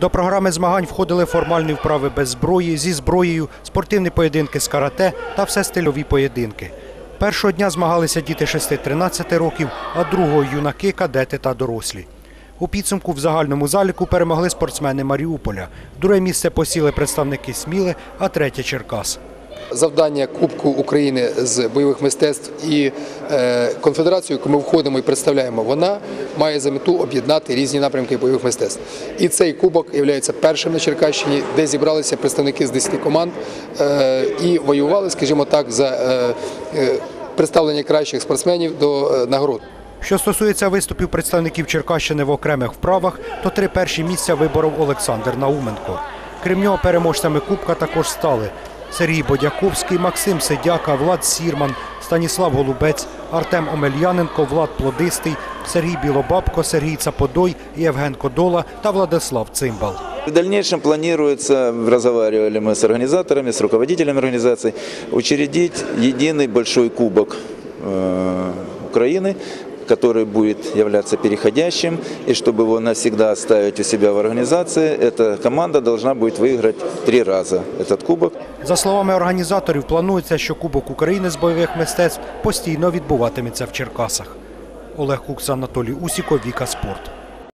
До програми змагань входили формальні вправи без зброї, зі зброєю, спортивні поєдинки з карате та все стильові поєдинки. Першого дня змагалися діти 6-13 років, а другого юнаки, кадети та дорослі. У підсумку в загальному заліку перемогли спортсмени Маріуполя. Друге місце посіли представники Сміли, а третє Черкас. Завдання Кубку України з бойових мистецтв і е, конфедерацію, яку ми входимо і представляємо, вона має за мету об'єднати різні напрямки бойових мистецтв. І цей кубок є першим на Черкащині, де зібралися представники з 10 команд е, і воювали, скажімо так, за е, представлення кращих спортсменів до нагород. Що стосується виступів представників Черкащини в окремих вправах, то три перші місця виборов Олександр Науменко. Крім нього, переможцями Кубка також стали Сергій Бодяковський, Максим Сидяка, Влад Сірман, Станіслав Голубець, Артем Омельяненко, Влад Плодистий, Сергій Білобабко, Сергій Цаподой, Євген Кодола та Владислав Цимбал. В дальнейшем планируется, разговаривали мы с организаторами, с руководителями организаций, учредить единый большой кубок э, Украины, который будет являться переходящим, и чтобы его навсегда оставить у себя в организации, эта команда должна будет выиграть три раза этот кубок. За словами організаторів, планується, що Кубок України з бойових мистецтв постійно відбуватиметься в Черкасах. Олег Кукс, Анатолій Усіков, Віка Спорт.